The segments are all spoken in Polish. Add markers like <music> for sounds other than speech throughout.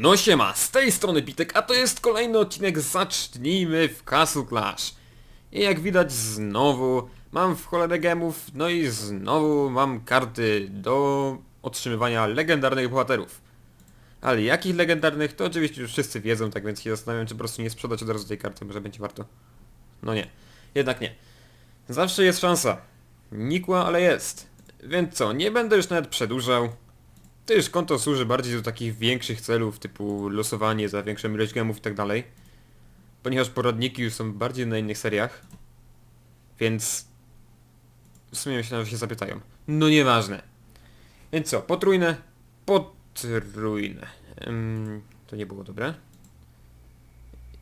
No siema, z tej strony Pitek, a to jest kolejny odcinek Zacznijmy w Castle Clash. I jak widać znowu mam w cholerę gemów, no i znowu mam karty do otrzymywania legendarnych bohaterów. Ale jakich legendarnych, to oczywiście już wszyscy wiedzą, tak więc się zastanawiam, czy po prostu nie sprzedać od razu tej karty, może będzie warto. No nie, jednak nie. Zawsze jest szansa. Nikła, ale jest. Więc co, nie będę już nawet przedłużał. Też konto służy bardziej do takich większych celów, typu losowanie za większą ilość gemów i tak dalej. Ponieważ poradniki już są bardziej na innych seriach. Więc... W sumie myślałem, że się zapytają. No nieważne. Więc co, potrójne? Potrójne. To nie było dobre.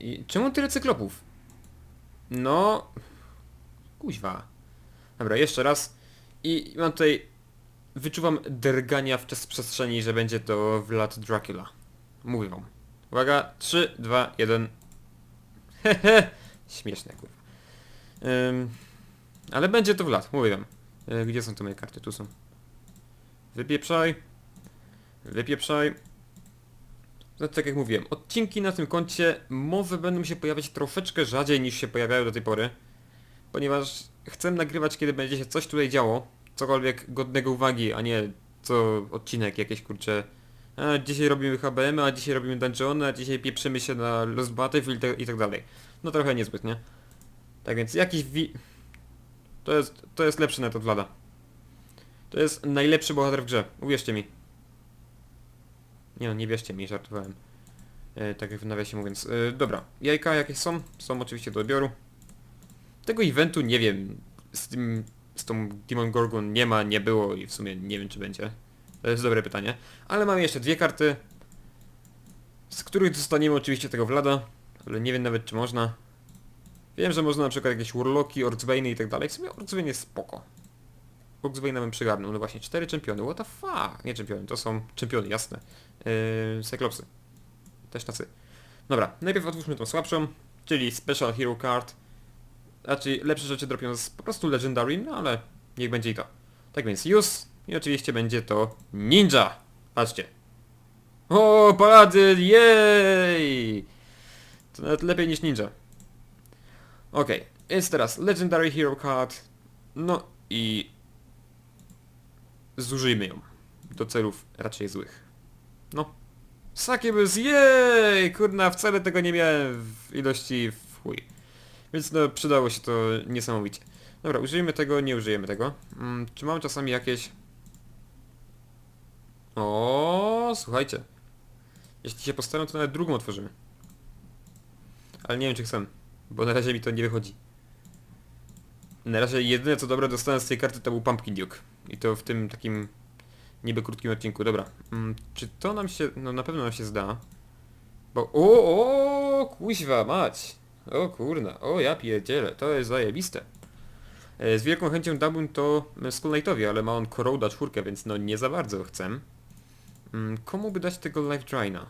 I czemu tyle cyklopów? No... Kuźwa. Dobra, jeszcze raz. I mam tutaj Wyczuwam drgania w czas przestrzeni, że będzie to Vlad Dracula. Mówię wam. Uwaga, 3, 2, 1. Hehe. Śmieszne kurwa. Ym, ale będzie to Vlad, mówię wam. E, gdzie są te moje karty? Tu są. Wypieprzaj. Wypieprzaj. No tak jak mówiłem, odcinki na tym koncie może będą się pojawiać troszeczkę rzadziej niż się pojawiały do tej pory. Ponieważ chcę nagrywać kiedy będzie się coś tutaj działo cokolwiek godnego uwagi, a nie co odcinek jakieś kurcze. A dzisiaj robimy HBM, a dzisiaj robimy dungeony, a dzisiaj pieprzymy się na Lost Battlefield i tak- i tak dalej. No trochę niezbyt, nie? Tak więc jakiś wi... To jest, to jest lepszy net od Vlada. To jest najlepszy bohater w grze, uwierzcie mi. Nie no, nie wierzcie mi, żartowałem. E, tak w nawiasie mówiąc. E, dobra, jajka jakieś są? Są oczywiście do odbioru. Tego eventu nie wiem, z tym z tą Demon Gorgon nie ma, nie było i w sumie nie wiem czy będzie. To jest dobre pytanie. Ale mam jeszcze dwie karty, z których dostaniemy oczywiście tego Vlada, ale nie wiem nawet czy można. Wiem, że można na przykład jakieś Warlocki, Orcsbane i tak dalej. W sumie Orcsbane jest spoko. Orcsbane bym przygarnął. No właśnie, cztery czempiony. What the fuck? Nie czempiony, to są czempiony, jasne. Yy, Cyclopsy. Też tacy. Dobra, najpierw otwórzmy tą słabszą, czyli Special Hero Card. Znaczy lepsze rzeczy dropią z po prostu Legendary, no ale niech będzie i to. Tak więc Use i oczywiście będzie to Ninja. Patrzcie. O, paladyn, jej! To nawet lepiej niż Ninja. Okej, okay. jest teraz Legendary Hero Card. No i... Zużyjmy ją. Do celów raczej złych. No. Succubus, jej! Kurna, wcale tego nie miałem w ilości w chuj. Więc no przydało się to niesamowicie. Dobra, użyjemy tego, nie użyjemy tego. Hmm, czy mam czasami jakieś... O, słuchajcie. Jeśli się postaram, to nawet drugą otworzymy. Ale nie wiem czy chcę, bo na razie mi to nie wychodzi. Na razie jedyne co dobre dostałem z tej karty to był Pumpkin Duke. I to w tym takim niby krótkim odcinku. Dobra, hmm, czy to nam się... no na pewno nam się zda. Bo... O, o, kuźwa, mać! O kurna, o ja pierdzielę, to jest zajebiste. E, z wielką chęcią dałbym to Skull Knightowi, ale ma on Corroda czwórkę, więc no nie za bardzo chcę. Mm, komu by dać tego Life Draina?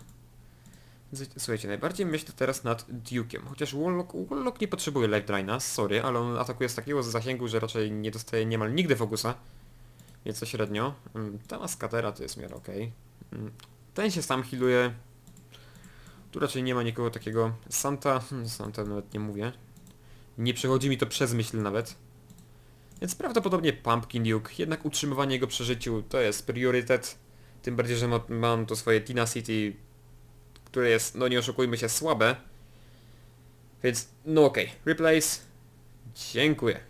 Słuchajcie, najbardziej myślę teraz nad Duke'em, chociaż Warlock, Warlock nie potrzebuje Life Draina, sorry, ale on atakuje z takiego zasięgu, że raczej nie dostaje niemal nigdy fokusa. Więc to średnio. Mm, ta maskatera to jest miarę okej. Okay. Ten się sam healuje, tu raczej nie ma nikogo takiego. Santa... Hmm, Santa nawet nie mówię. Nie przechodzi mi to przez myśl nawet. Więc prawdopodobnie Pumpkin Duke. Jednak utrzymywanie jego przy życiu to jest priorytet. Tym bardziej, że ma, mam to swoje Tina City, które jest, no nie oszukujmy się, słabe. Więc, no okej. Okay. Replace. Dziękuję.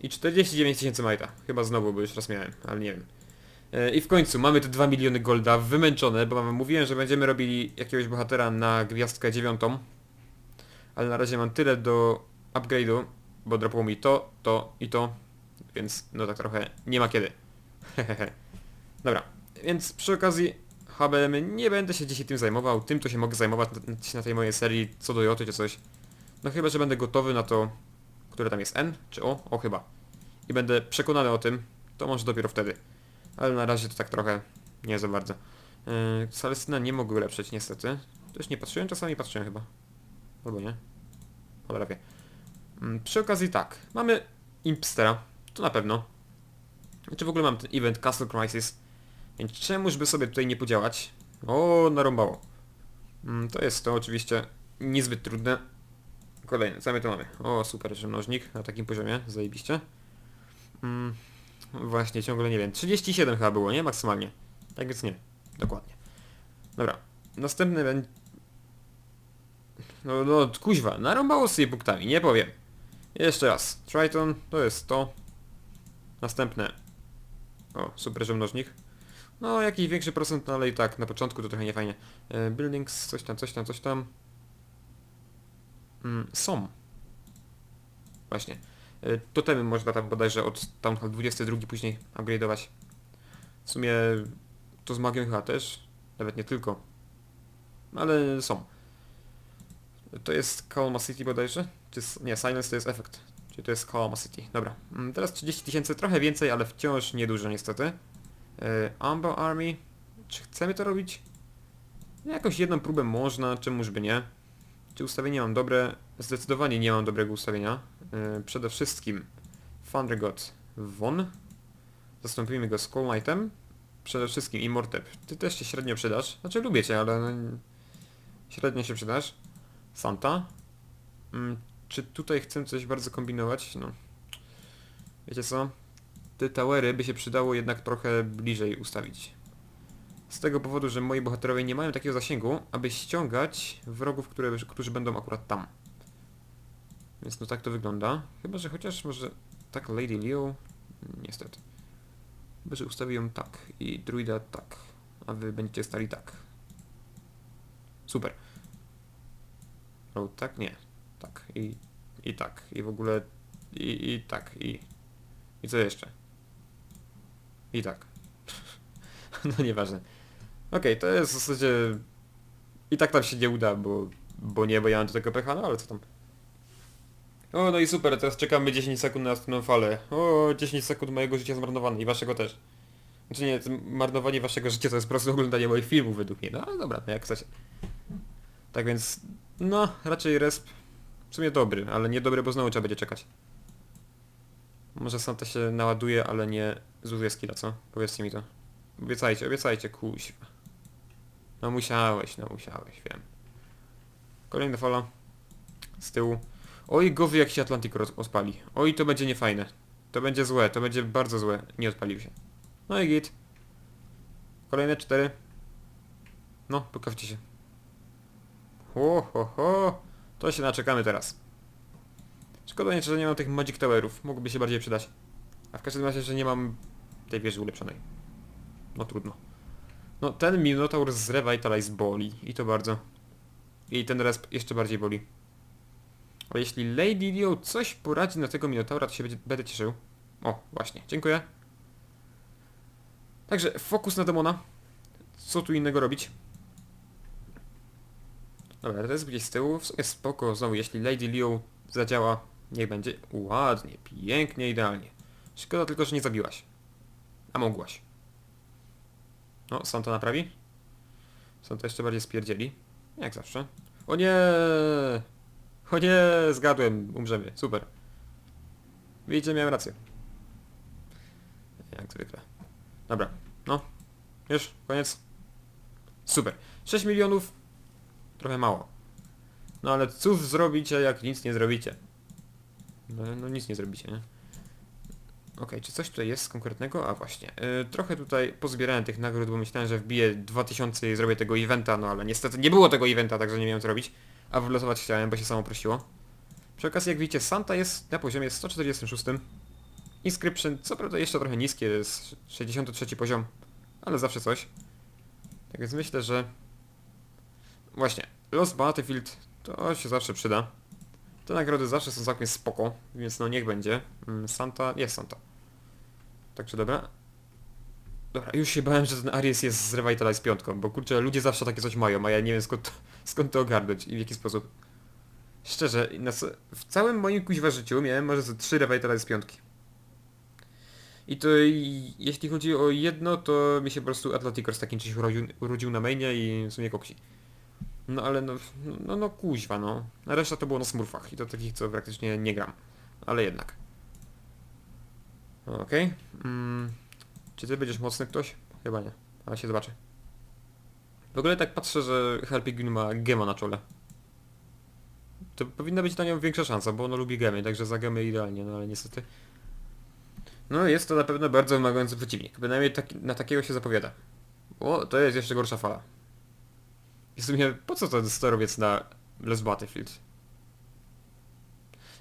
I 49 tysięcy majta. Chyba znowu, bo już raz miałem, ale nie wiem. E, I w końcu mamy te 2 miliony golda wymęczone, bo wam mówiłem, że będziemy robili jakiegoś bohatera na gwiazdkę dziewiątą. Ale na razie mam tyle do upgrade'u, bo dropało mi to, to i to, więc no tak trochę nie ma kiedy. Dobra, więc przy okazji HBM nie będę się dzisiaj tym zajmował, tym to się mogę zajmować na tej mojej serii co do Joty czy coś. No chyba, że będę gotowy na to, które tam jest N, czy O? O chyba. I będę przekonany o tym, to może dopiero wtedy. Ale na razie to tak trochę nie za bardzo. Yy, Salestyna nie mogę ulepszyć niestety. Też nie patrzyłem, czasami patrzyłem chyba. Albo nie. Cholera. Yy, przy okazji tak, mamy Impstera, to na pewno. Czy w ogóle mam ten event Castle Crisis, więc czemuż by sobie tutaj nie podziałać? O, narąbało. Mm, To jest to oczywiście niezbyt trudne. Kolejne, co my tu mamy? O, super, że mnożnik na takim poziomie, zajebiście. Mm, właśnie, ciągle nie wiem. 37 chyba było, nie? Maksymalnie. Tak więc nie. Dokładnie. Dobra. Następny będzie... No, no, kuźwa, narąbało tymi punktami, nie powiem. Jeszcze raz. Triton, to jest to. Następne. O, super, mnożnik. No, jakiś większy procent, no ale i tak, na początku to trochę niefajnie. E, buildings, coś tam, coś tam, coś tam. Mm. Właśnie. E, totemy można tam bodajże od tam 22 później upgrade'ować. W sumie to z magią chyba też, nawet nie tylko. Ale są. To jest Kalma City bodajże? Czy, nie, Silence to jest efekt. Czyli to jest Kalma City. Dobra. Mm, Teraz 30 tysięcy, trochę więcej, ale wciąż niedużo niestety. Yy, Umber Army. Czy chcemy to robić? Jakąś jedną próbę można, czemuż by nie. Czy ustawienie mam dobre? Zdecydowanie nie mam dobrego ustawienia. Yy, przede wszystkim Thunder God Won. Zastąpimy go Skull Knightem. Przede wszystkim Immortep. Ty też się średnio przydasz. Znaczy lubię cię, ale no, średnio się przydasz. Santa. Mm, czy tutaj chcę coś bardzo kombinować? No. Wiecie co? Te towery by się przydało jednak trochę bliżej ustawić. Z tego powodu, że moi bohaterowie nie mają takiego zasięgu, aby ściągać wrogów, które, którzy będą akurat tam. Więc no tak to wygląda. Chyba, że chociaż może tak Lady Leo? Niestety. Chyba, że ją tak i druida tak. A wy będziecie stali tak. Super. O, tak? Nie. Tak. I, i tak. I w ogóle... I, i tak. I... I co jeszcze? I tak. <laughs> no nieważne. Okej, to jest w zasadzie... I tak tam się nie uda, bo... Bo nie, bo ja mam do tego pecha, no ale co tam. O, no i super, teraz czekamy 10 sekund na następną falę. O, 10 sekund mojego życia zmarnowane i waszego też. Znaczy nie, marnowanie waszego życia to jest po prostu oglądanie moich filmów według mnie. No ale dobra, no jak chcecie. Tak więc, no, raczej resp w sumie dobry, ale nie dobry, bo znowu trzeba będzie czekać. Może Santa się naładuje, ale nie zużyje skilla, co? Powiedzcie mi to. Obiecajcie, obiecajcie, kuźwa. No musiałeś, no musiałeś, wiem. Kolejna fala. Z tyłu. Oj, gowy jak się Atlantik roz- rozpali. Oj, to będzie niefajne. To będzie złe, to będzie bardzo złe. Nie odpalił się. No i git. Kolejne cztery. No, pokażcie się. Ho, ho, ho. To się naczekamy teraz. Szkoda nie, że nie mam tych Magic Towerów. Mogłoby się bardziej przydać. A w każdym razie, że nie mam tej wieży ulepszonej. No trudno. No ten Minotaur z Revitalize boli. I to bardzo. I ten resp jeszcze bardziej boli. Ale jeśli Lady Dio coś poradzi na tego Minotaura, to się będzie, będę cieszył. O, właśnie. Dziękuję. Także fokus na demona. Co tu innego robić? Dobra, to jest gdzieś z tyłu. W sumie spoko, znowu, jeśli Lady Leo zadziała, niech będzie ładnie, pięknie, idealnie. Szkoda tylko, że nie zabiłaś. A mogłaś. No, są to naprawi? Są to jeszcze bardziej spierdzieli. Jak zawsze. O nie! O nie! Zgadłem, umrzemy. Super. Widzicie, miałem rację. Jak zwykle. Dobra, no. Już, koniec. Super. 6 milionów. Trochę mało. No ale cóż zrobicie, jak nic nie zrobicie? No, no nic nie zrobicie, nie? Okej, czy coś tutaj jest konkretnego? A właśnie. Yy, trochę tutaj pozbierałem tych nagród, bo myślałem, że wbiję 2000 i zrobię tego eventa, no ale niestety nie było tego eventa, także nie miałem co robić. A wylosować chciałem, bo się samo prosiło. Przy okazji, jak widzicie, Santa jest na poziomie 146. Inscription, co prawda jeszcze trochę niskie, jest 63 poziom, ale zawsze coś. Tak więc myślę, że... Właśnie, Lost Battlefield to się zawsze przyda. Te nagrody zawsze są całkiem spoko, więc no niech będzie. Mm, Santa, jest Santa. Także dobra. Dobra, już się bałem, że ten Aries jest z Revitalize piątką, bo kurczę, ludzie zawsze takie coś mają, a ja nie wiem skąd, <laughs> skąd to ogarnąć i w jaki sposób. Szczerze, w całym moim kuźwa życiu miałem może ze trzy Revitalize piątki. I to i, jeśli chodzi o jedno, to mi się po prostu Atlanticor z takim czymś urodził, urodził na mainie i w sumie koksi. No ale no, no, no kuźwa no. A reszta to było na smurfach i to takich, co praktycznie nie gram. Ale jednak. Okej. Mm, czy ty będziesz mocny ktoś? Chyba nie, ale się zobaczy. W ogóle tak patrzę, że Harpigin ma gema na czole. To powinna być na nią większa szansa, bo ono lubi gemy, także za gemy idealnie, no ale niestety. No jest to na pewno bardzo wymagający przeciwnik, bynajmniej taki, na takiego się zapowiada. O, to jest jeszcze gorsza fala. I w sumie, po co ten sterowiec na Les Battlefield?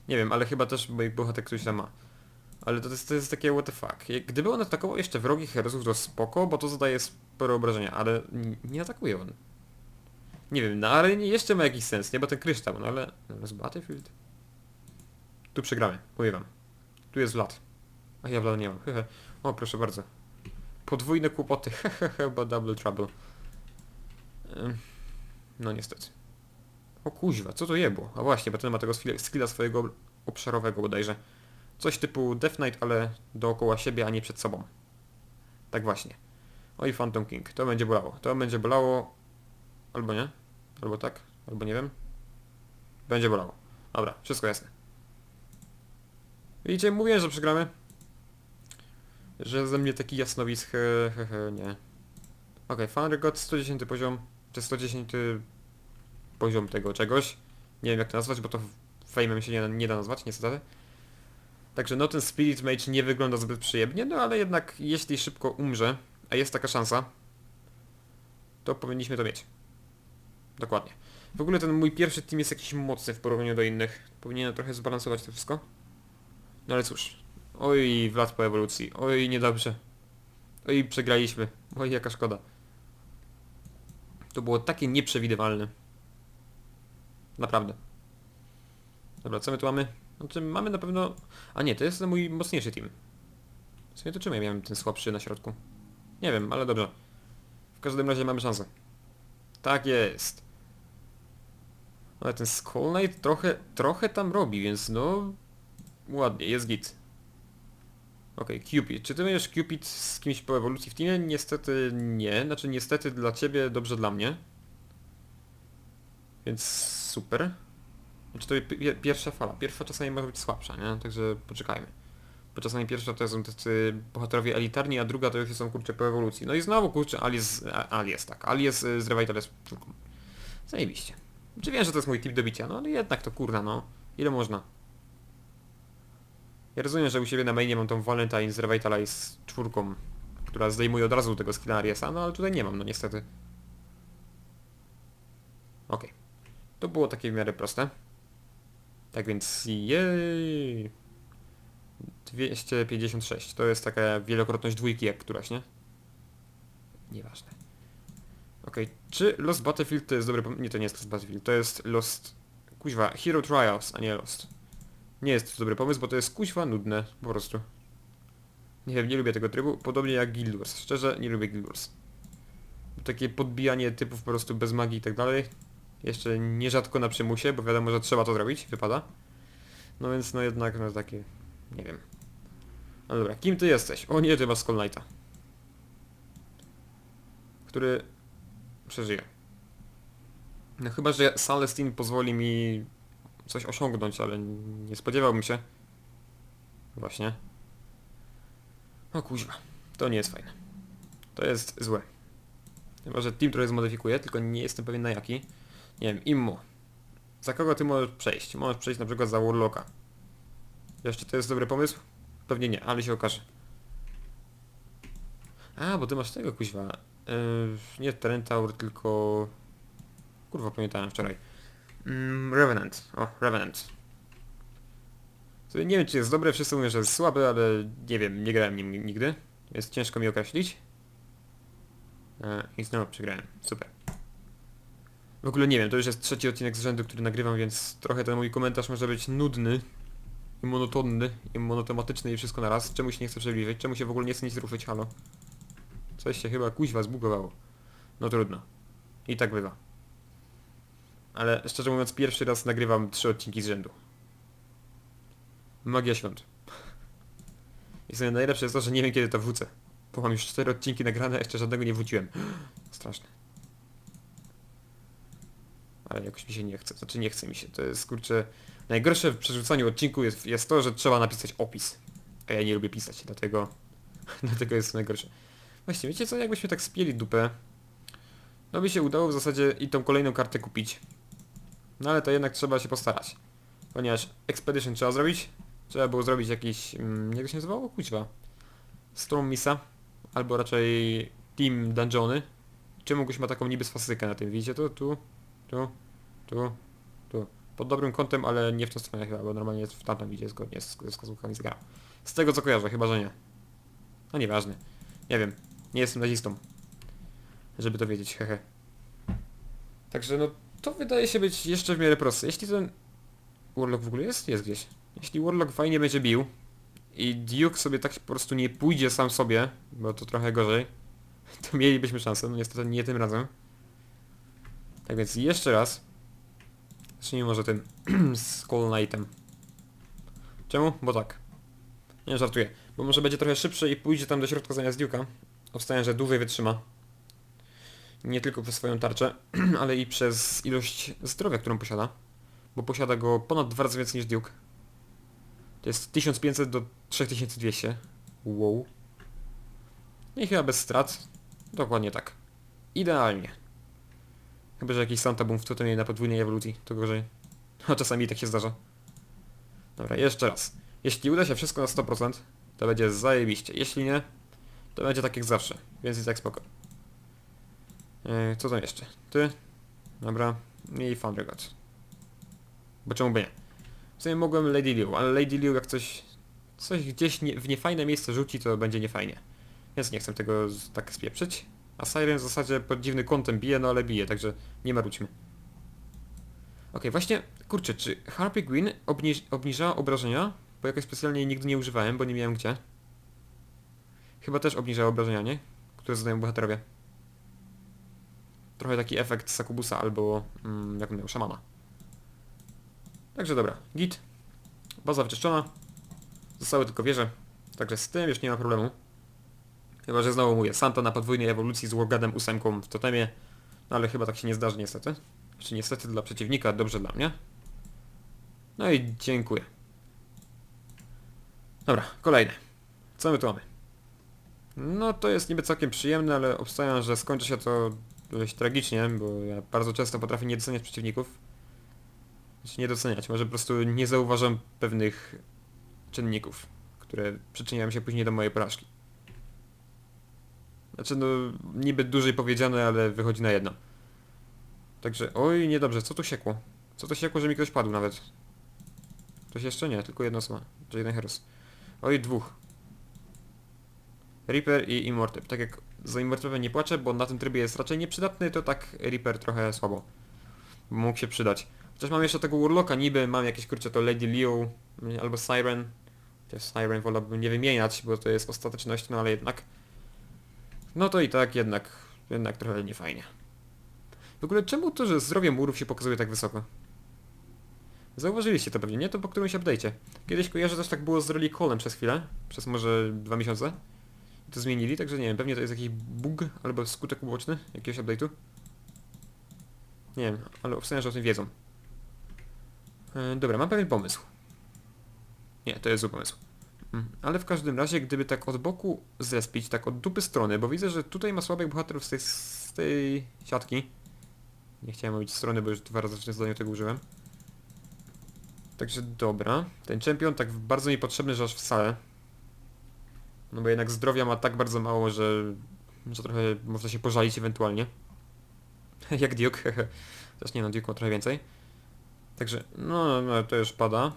Nie wiem, ale chyba też moich bohater ktoś tam ma. Ale to jest, to jest takie what the fuck. Gdyby on atakował jeszcze wrogich herosów, to spoko, bo to zadaje sporo obrażenia, ale nie atakuje on. Nie wiem, na arenie jeszcze ma jakiś sens, nie? Bo ten kryształ, no ale... Les Battlefield? Tu przegramy, powiem wam. Tu jest Vlad. A ja Vlada nie mam, hehe. O, proszę bardzo. Podwójne kłopoty, <laughs> hehehe, bo double trouble. No niestety. O kuźwa, co to jebło? A właśnie, bo ten ma tego skilla swojego obszarowego bodajże. Coś typu Death Knight, ale dookoła siebie, a nie przed sobą. Tak właśnie. Oj, Phantom King. To będzie bolało. To będzie bolało... Albo nie. Albo tak. Albo nie wiem. Będzie bolało. Dobra, wszystko jasne. Widzicie, mówiłem, że przegramy. Że ze mnie taki jasnowidz, he, he, he, nie. Okej, Thunder God 110 poziom, czy 110 poziom tego czegoś. Nie wiem jak to nazwać, bo to fejmem się nie, nie da nazwać, niestety. Także no ten Spirit Mage nie wygląda zbyt przyjemnie, no ale jednak jeśli szybko umrze, a jest taka szansa, to powinniśmy to mieć. Dokładnie. W ogóle ten mój pierwszy team jest jakiś mocny w porównaniu do innych. Powinienem trochę zbalansować to wszystko. No ale cóż. Oj, Vlad po ewolucji. Oj, niedobrze. Oj, przegraliśmy. Oj, jaka szkoda. To było takie nieprzewidywalne. Naprawdę. Dobra, co my tu mamy? Znaczy mamy na pewno... A nie, to jest mój mocniejszy team. W sumie to czemu ja miałem ten słabszy na środku? Nie wiem, ale dobrze. W każdym razie mamy szansę. Tak jest. Ale ten Skull Knight trochę, trochę tam robi, więc no... Ładnie, jest git. Okej, Cupid. Czy ty będziesz Cupid z kimś po ewolucji w teamie? Niestety nie. Znaczy niestety dla ciebie, dobrze dla mnie. Więc super. Znaczy to pi- pierwsza fala. Pierwsza czasami może być słabsza, nie? Także poczekajmy. Bo czasami pierwsza to są tacy bohaterowie elitarni, a druga to już są kurczę po ewolucji. No i znowu kurczę Alice, a- Alice tak. Alice y, z Revital z czwórką. Zajebiście. Czy wiem, że to jest mój tip do bicia, no ale jednak to kurna no. Ile można? Ja rozumiem, że u siebie na mainie mam tą Valentine z Revitalize czwórką, która zdejmuje od razu tego skilla Ariesa, no ale tutaj nie mam, no niestety. Okej. To było takie w miarę proste. Tak więc jej. 256. To jest taka wielokrotność dwójki jak któraś, nie? Nieważne. Okej, czy Lost Battlefield to jest dobry pomysł? Nie, to nie jest Lost Battlefield, to jest Lost... Kuźwa, Hero Trials, a nie Lost. Nie jest to dobry pomysł, bo to jest kuźwa nudne, po prostu. Nie wiem, nie lubię tego trybu, podobnie jak Guild Wars. Szczerze, nie lubię Guild Wars. Takie podbijanie typów po prostu bez magii i tak dalej. Jeszcze nierzadko na przymusie, bo wiadomo, że trzeba to zrobić, wypada. No więc no jednak, no takie... Nie wiem. No dobra, kim ty jesteś? O nie, ty Skull Knighta. Który przeżyje. No chyba, że Celestine pozwoli mi coś osiągnąć, ale nie spodziewałbym się. Właśnie. O kuźwa. To nie jest fajne. To jest złe. Chyba, że team trochę zmodyfikuje, tylko nie jestem pewien na jaki. Nie wiem, Immo. Za kogo ty możesz przejść? Możesz przejść na przykład za Warlocka. Jeszcze to jest dobry pomysł? Pewnie nie, ale się okaże. A, bo ty masz tego kuźwa. Yy, nie Terentaur, tylko... Kurwa, pamiętałem wczoraj. Mm, Revenant. O, Revenant. Nie wiem czy jest dobre, wszyscy mówią, że jest słaby, ale nie wiem, nie grałem nim nigdy, więc ciężko mi określić. E, I znowu przegrałem. Super. W ogóle nie wiem, to już jest trzeci odcinek z rzędu, który nagrywam, więc trochę ten mój komentarz może być nudny i monotonny i monotematyczny i wszystko na raz. Czemu się nie chce przybliżyć? Czemu się w ogóle nie chce nic ruszyć? Halo? Coś się chyba kuźwa zbugowało. No trudno. I tak bywa. Ale szczerze mówiąc pierwszy raz nagrywam trzy odcinki z rzędu. Magia świąt. I sobie najlepsze jest to, że nie wiem kiedy to wrócę. Bo mam już cztery odcinki nagrane, a jeszcze żadnego nie wróciłem. <gasps> Straszne. Ale jakoś mi się nie chce. Znaczy nie chce mi się. To jest kurczę... Najgorsze w przerzucaniu odcinku jest, jest to, że trzeba napisać opis. A ja nie lubię pisać, dlatego... <laughs> dlatego jest to najgorsze. Właśnie, wiecie co, jakbyśmy tak spieli dupę No by się udało w zasadzie i tą kolejną kartę kupić. No ale to jednak trzeba się postarać. Ponieważ Expedition trzeba zrobić. Trzeba było zrobić jakiś... Mm, jak to się nazywało? Kuźwa. Storm Misa. Albo raczej Team Dungeony. Czemu goś ma taką niby swastykę na tym? Widzicie to? Tu, tu, tu, tu. Pod dobrym kątem, ale nie w tą stronę chyba, bo normalnie jest w tamtym idzie zgodnie z, ze wskazówkami zegara. Z tego co kojarzę, chyba że nie. No nieważne. Nie wiem. Nie jestem nazistą. Żeby to wiedzieć, hehe. Także no, to wydaje się być jeszcze w miarę proste. Jeśli ten Warlock w ogóle jest? Jest gdzieś. Jeśli Warlock fajnie będzie bił i Duke sobie tak po prostu nie pójdzie sam sobie, bo to trochę gorzej, to mielibyśmy szansę, no niestety nie tym razem. Tak więc jeszcze raz. Zacznijmy może tym <clears throat> Skull Knightem. Czemu? Bo tak. Nie żartuję. Bo może będzie trochę szybszy i pójdzie tam do środka zamiast Duke'a. Obstawiam, że dłużej wytrzyma. Nie tylko przez swoją tarczę, <clears throat> ale i przez ilość zdrowia, którą posiada. Bo posiada go ponad dwa razy więcej niż Duke. To jest 1500 do 3200. Wow. No I chyba bez strat. Dokładnie tak. Idealnie. Chyba, że jakiś Santa Boom w totemie na podwójnej ewolucji, to gorzej. A czasami tak się zdarza. Dobra, jeszcze raz. Jeśli uda się wszystko na 100%, to będzie zajebiście. Jeśli nie, to będzie tak jak zawsze. Więc i tak spoko. Yy, co tam jeszcze? Ty? Dobra. I God. Bo czemu by nie? W sumie mogłem Lady Liu, ale Lady Liu jak coś... Coś gdzieś nie, w niefajne miejsce rzuci, to będzie niefajnie. Więc nie chcę tego tak spieprzyć. A Siren w zasadzie pod dziwnym kątem bije, no ale bije, także nie marudźmy. Okej, właśnie, kurczę, czy Harpy Queen obniż, obniżała obrażenia? Bo jakoś specjalnie nigdy nie używałem, bo nie miałem gdzie. Chyba też obniżała obrażenia, nie? Które zadają bohaterowie. Trochę taki efekt Sakubusa albo, mm, jak on miał, szamana. Także dobra, git. Baza wyczyszczona. Zostały tylko wieże. Także z tym już nie ma problemu. Chyba, że znowu mówię, Santa na podwójnej ewolucji z Wargadem ósemką w totemie. No ale chyba tak się nie zdarzy niestety. Czy niestety dla przeciwnika, dobrze dla mnie. No i dziękuję. Dobra, kolejne. Co my tu mamy? No to jest niby całkiem przyjemne, ale obstawiam, że skończy się to dość tragicznie, bo ja bardzo często potrafię nie doceniać przeciwników. Znaczy nie doceniać, może po prostu nie zauważam pewnych czynników, które przyczyniają się później do mojej porażki. Znaczy no, niby dłużej powiedziane, ale wychodzi na jedno. Także, oj, niedobrze, co tu siekło? Co to siekło, że mi ktoś padł nawet? Ktoś jeszcze? Nie, tylko jedna osoba. Czy jeden heros. Oj, dwóch. Reaper i Immortep. Tak jak za Immortepem nie płaczę, bo na tym trybie jest raczej nieprzydatny, to tak Reaper trochę słabo. Mógł się przydać. Chociaż mam jeszcze tego Urloka, niby mam jakieś kurczę to Lady Leo albo Siren. Też Siren wolałbym nie wymieniać, bo to jest ostateczność, no ale jednak. No to i tak jednak, jednak trochę niefajnie. W ogóle czemu to, że zdrowie murów się pokazuje tak wysoko? Zauważyliście to pewnie, nie? To po którymś update'cie. Kiedyś kojarzę, też tak było z Relic Callem przez chwilę, przez może dwa miesiące. I to zmienili, także nie wiem, pewnie to jest jakiś bug albo skutek uboczny jakiegoś update'u. Nie wiem, ale obstawiam, o tym wiedzą. E, dobra, mam pewien pomysł. Nie, to jest zły pomysł. Mm, Ale w każdym razie, gdyby tak od boku zespić, tak od dupy strony, bo widzę, że tutaj ma słabych bohaterów z tej, z tej siatki. Nie chciałem mówić strony, bo już dwa razy w tym zdaniu tego użyłem. Także dobra. Ten czempion tak bardzo niepotrzebny, że aż wcale. No bo jednak zdrowia ma tak bardzo mało, że, że trochę można się pożalić ewentualnie. <laughs> Jak Duke. <laughs> Też nie no, Duke ma trochę więcej. Także, no, no to już pada.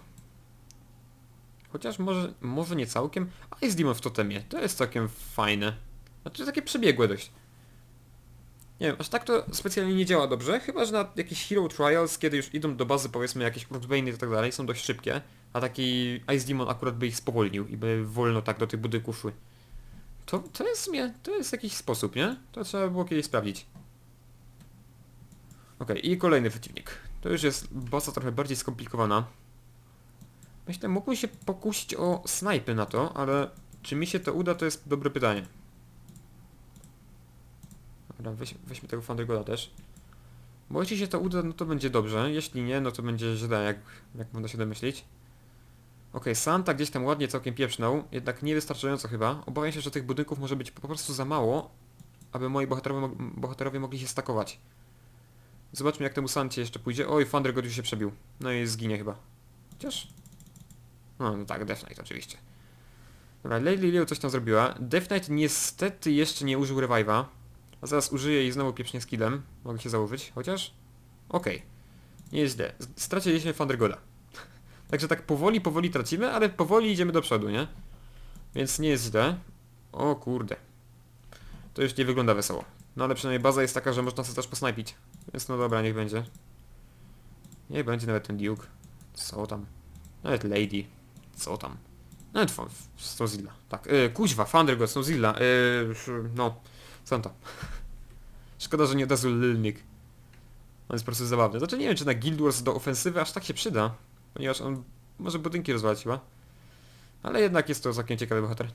Chociaż może, może nie całkiem. Ice Demon w totemie, to jest całkiem fajne. Znaczy takie przebiegłe dość. Nie wiem, aż tak to specjalnie nie działa dobrze, chyba że na jakieś Hero Trials, kiedy już idą do bazy powiedzmy jakieś Urtbane i tak dalej, są dość szybkie, a taki Ice Demon akurat by ich spowolnił i by wolno tak do tych budynków szły. To, to jest mnie, to jest jakiś sposób, nie? To trzeba było kiedyś sprawdzić. Okej, i kolejny przeciwnik. To już jest baza trochę bardziej skomplikowana. Myślę, mógłbym się pokusić o snajpy na to, ale czy mi się to uda, to jest dobre pytanie. Dobra, weź, weźmy tego Thundergoda też. Bo jeśli się to uda, no to będzie dobrze. Jeśli nie, no to będzie źle, jak, jak można się domyślić. Okej, Santa gdzieś tam ładnie całkiem pieprznął, jednak niewystarczająco chyba. Obawiam się, że tych budynków może być po prostu za mało. aby moi bohaterowie, bohaterowie mogli się stakować. Zobaczmy jak temu Sancie jeszcze pójdzie. Oj, Thundergod już się przebił. No i zginie chyba. Chociaż... No, no tak, Death Knight oczywiście. Dobra, Lady Leo coś tam zrobiła. Death Knight niestety jeszcze nie użył revive'a. A zaraz użyje i znowu pieprznie skillem. Mogę się założyć, chociaż... Okej. Nie jest źle. Z- Straciliśmy Thundergoda. <laughs> Także tak powoli, powoli tracimy, ale powoli idziemy do przodu, nie? Więc nie jest źle. O kurde. To już nie wygląda wesoło. No ale przynajmniej baza jest taka, że można sobie też posnajpić. Więc no dobra, niech będzie. Niech będzie nawet ten Duke. Co tam? Nawet Lady. Co tam? Nawet fa- Snowzilla. Tak. Yy, kuźwa, Thundergod, Snowzilla. Yy, no. Santa. <laughs> Szkoda, że nie od razu Lilnik. On jest po prostu zabawny. Znaczy nie wiem, czy na Guild Wars do ofensywy aż tak się przyda. Ponieważ on może budynki rozwalać chyba. Ale jednak jest to całkiem ciekawy bohater.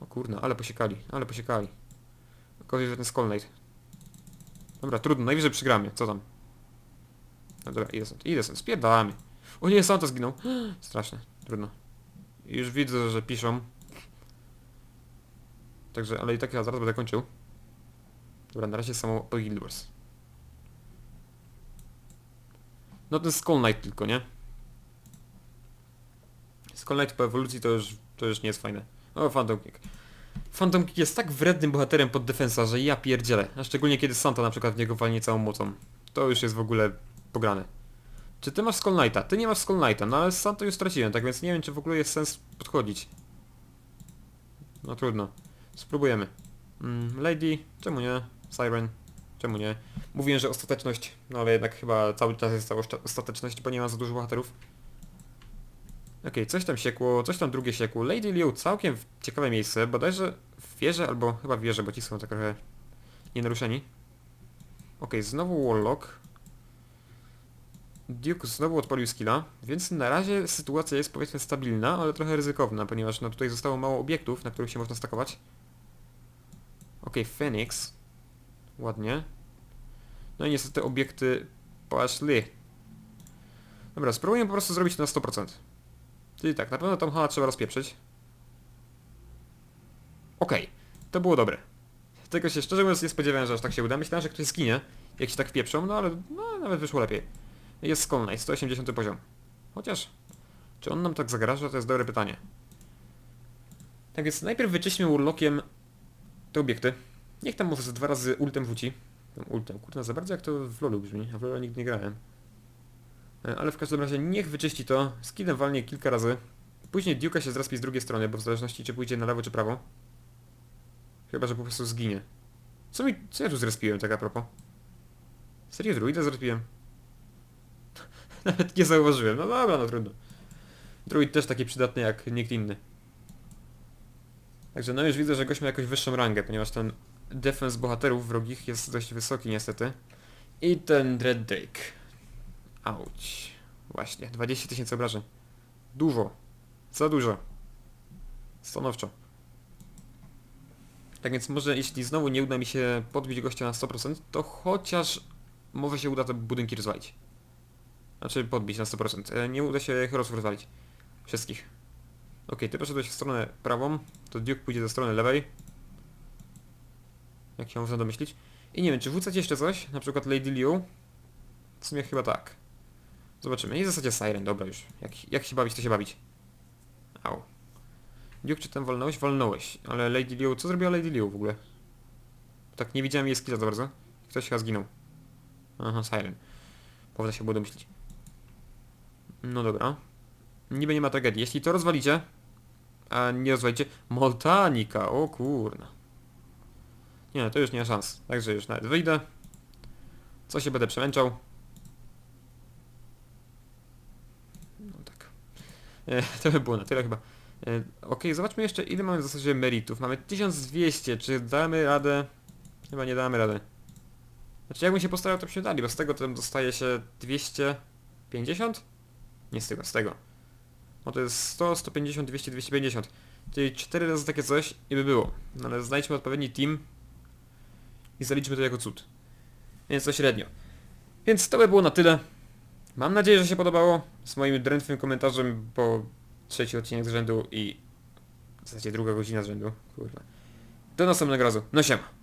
O kurna, ale posiekali, ale posiekali. Gorzej, że ten Skull Knight. Dobra, trudno, najwyżej przegramy, co tam? No dobra, idę stąd, idę stąd, spierdalamy. O nie, Santa zginął. <gasps> Straszne, trudno. Już widzę, że piszą. Także, ale i tak ja zaraz będę kończył. Dobra, na razie samo po Guild Wars. No ten Skull Knight tylko, nie? Skull Knight po ewolucji to już, to już nie jest fajne. O, Phantom King. Phantom King jest tak wrednym bohaterem pod defensa, że ja pierdzielę. A szczególnie kiedy Santa na przykład w niego walnie całą mocą. To już jest w ogóle pograne. Czy ty masz Skull Knighta? Ty nie masz Skull Knighta, no ale z Santa już straciłem, tak więc nie wiem czy w ogóle jest sens podchodzić. No trudno. Spróbujemy. Mm, Lady, czemu nie? Siren, czemu nie? Mówiłem, że ostateczność, no ale jednak chyba cały czas jest ostateczność, bo nie ma za dużo bohaterów. Okej, coś tam siekło, coś tam drugie siekło. Lady Liu całkiem ciekawe miejsce, bodajże w wieży, albo chyba w wieży, bo ci są tak trochę nienaruszeni. Okej, znowu Warlock. Duke znowu odpalił skilla, więc na razie sytuacja jest powiedzmy stabilna, ale trochę ryzykowna, ponieważ no tutaj zostało mało obiektów, na których się można stakować. Okej, Phoenix. Ładnie. No i niestety obiekty poszli. Dobra, spróbuję po prostu zrobić to na 100%. Czyli tak, na pewno Tom Hala trzeba rozpieprzyć. Okej, to było dobre. Tego się szczerze mówiąc nie spodziewałem, że aż tak się uda. Myślałem, że ktoś zginie, jak się tak wpieprzą, no ale no, nawet wyszło lepiej. Jest Skull Knight, 180 poziom. Chociaż, czy on nam tak zagraża, to jest dobre pytanie. Tak więc najpierw wyczyśćmy Urlokiem te obiekty. Niech tam może dwa razy ultem wróci. Tam ultem, kurna, za bardzo jak to w LoLu brzmi, a w LoLu nigdy nie grałem. E, Ale w każdym razie niech wyczyści to, skillem walnie kilka razy. Później Duke'a się zrespi z drugiej strony, bo w zależności czy pójdzie na lewo czy prawo. Chyba, że po prostu zginie. Co mi... co ja tu zrespiłem tak a propos? Serio druida zrespiłem? Nawet nie zauważyłem, no dobra, no trudno. Druid też taki przydatny jak nikt inny. Także no już widzę, że gość ma jakąś wyższą rangę, ponieważ ten defens bohaterów wrogich jest dość wysoki niestety. I ten Dread Drake. Auć. Właśnie, 20 tysięcy obrażeń. Dużo. Za dużo. Stanowczo. Tak więc może jeśli znowu nie uda mi się podbić gościa na 100%, to chociaż może się uda te budynki rozwalić. Znaczy podbić na 100%. E, Nie uda się herosów rozwalić. Wszystkich. Okej, ty poszedłeś w stronę prawą, to Duke pójdzie ze strony lewej. Jak się można domyślić. I nie wiem, czy wrzucać jeszcze coś? Na przykład Lady Liu? W sumie chyba tak. Zobaczymy. I w zasadzie Siren, dobra już. Jak, jak się bawić, to się bawić. Au. Duke, czy tam walnąłeś? Walnąłeś. Ale Lady Liu, co zrobiła Lady Liu w ogóle? Tak, nie widziałem jej skilla za bardzo. Ktoś chyba zginął. Aha, Siren. Powinno się było domyślić. No dobra. Niby nie ma tragedii. Jeśli to rozwalicie, a nie rozwalicie... Moltanika, o kurna. Nie, to już nie ma szans. Także już nawet wyjdę. Co się będę przemęczał. No tak. E, <laughs> to by było na tyle chyba. E, Okej, zobaczmy jeszcze ile mamy w zasadzie meritów. Mamy 1200, czy damy radę? Chyba nie damy rady. Znaczy jakbym się postarał to byśmy dali, bo z tego to dostaje się 250? Nie z tego, z tego. No to jest 100, 150, 200, 250. Czyli 4 razy takie coś i by było. No ale znajdźmy odpowiedni team i zaliczmy to jako cud. Więc to średnio. Więc to by było na tyle. Mam nadzieję, że się podobało. Z moim drętwym komentarzem po trzeci odcinek z rzędu i w zasadzie druga godzina z rzędu. Kurwa. do następnego razu. No siema.